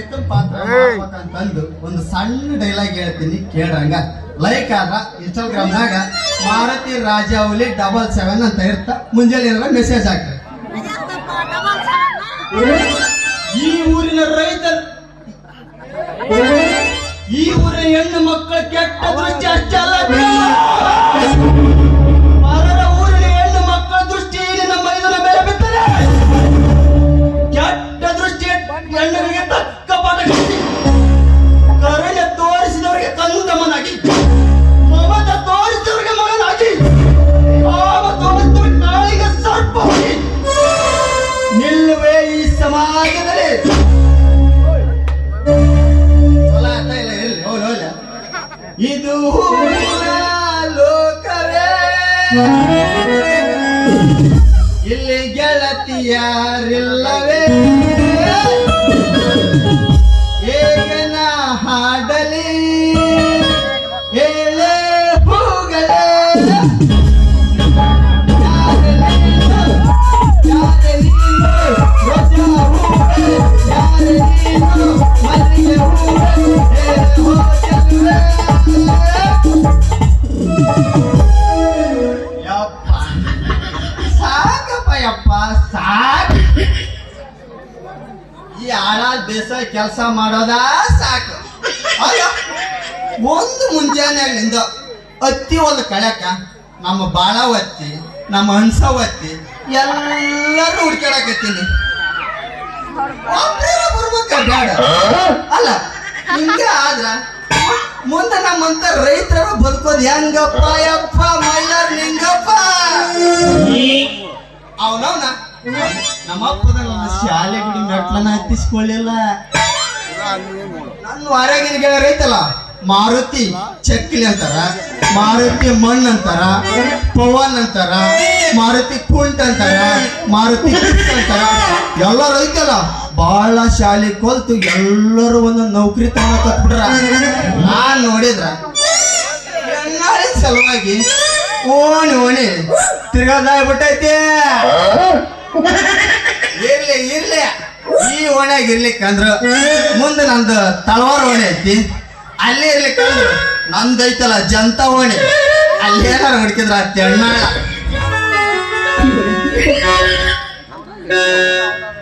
ರೈತ ಪಾತ್ರ ಮಾಡ್ಬೇಕಂತಂದು ಒಂದು ಸಣ್ಣ ಡೈಲಾಗ್ ಹೇಳ್ತೀನಿ ಕೇಳ್ರಂಗ ಲೈಕ್ ಆದ್ರ ಇನ್ಸ್ಟಾಗ್ರಾಮ್ನಾಗ ಮಾರುತಿ ರಾಜಾವಲಿ ಡಬಲ್ ಸೆವೆನ್ ಅಂತ ಇರ್ತ. ಮುಂಜಾನೆ ಏನಾರ ಮೆಸೇಜ್ ಹಾಕ್ರಿ. ಈ ಊರಿನ ರೈತ ಇದು ಲೋಕವೇ ಇಲ್ಲಿ ಗೆಳತಿಯಾರಿಲ್ಲವೇ ಏಗನ ಹಾಡಲಿ ಹೇಳೇ ಹೂಗಳೇ ಯಪ್ಪ ಸಾಕು. ಈ ಆಳಾದ ಬೇಸಾಯ ಕೆಲಸ ಮಾಡೋದ ಸಾಕು. ಅಯ್ಯೋ ಒಂದು ಮುಂಜಾನೆಗಳಿಂದ ಹತ್ತಿ ಒಂದು ಕಳ್ಯಾಕ ನಮ್ಮ ಬಾಳ ಒತ್ತಿ ನಮ್ಮ ಹಂಸವತ್ತಿ ಎಲ್ಲರೂ ಹುಡ್ಕಾಡಕತ್ತೀನಿ ಬರ್ಬೇಕ ಬೇಡ ಅಲ್ಲ ಹಿಂಗ ಆದ್ರ ಮುಂದೆ ನಮ್ಮಂತ ರೈತರು ಬದುಕೋದು ಹೆಂಗಪ್ಪ ಯಪ್ಪ ನಮ್ಮಪ್ಪದ ನನ್ನ ಶಾಲೆ ಗುಡಿ ಮೆಟ್ಲನ ಹತ್ತಿಸ್ಕೊಳ್ಳಿಲ್ಲ. ನನ್ನ ಹೊರಗಿನ ಗೆಳೆಯರು ಐತಲ್ಲ, ಮಾರುತಿ ಚಕ್ಲಿ ಅಂತಾರ, ಮಾರುತಿ ಮಣ್ಣ ಅಂತಾರ, ಪವನ್ ಅಂತಾರ, ಮಾರುತಿ ಕುಂಟ್ ಅಂತಾರ, ಮಾರುತಿ ಅಂತಾರ. ಎಲ್ಲರೂ ಐತಲ್ಲ ಬಹಳ ಶಾಲೆ ಕೊಲ್ತು, ಎಲ್ಲರೂ ಒಂದೊಂದು ನೌಕರಿ ತಗೊಂಡ್ಬಿಟ್ರ ನಾನ್ ನೋಡಿದ್ರ ಸಲುವಾಗಿ ಓಣಿ ಓಣಿ ತಿರ್ಗಾದಾಗ್ಬಿಟ್ಟೈತೆ ಓಣ್ಯಾಗ ಇರ್ಲಿಕ್ಕಂದ್ರ ಮುಂದೆ ನಂದು ತಳವಾರ ಓಣಿ ಐತಿ. ಅಲ್ಲೇ ಇರ್ಲಿಕ್ಕಂದ್ರ ನಂದ ಐತಲ್ಲ ಜಂತ ಓಣಿ. ಅಲ್ಲೇನಾರ ಹುಡುಕಿದ್ರ ತೆಣ್ಣಾಳ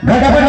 ಘಟ ಘಟ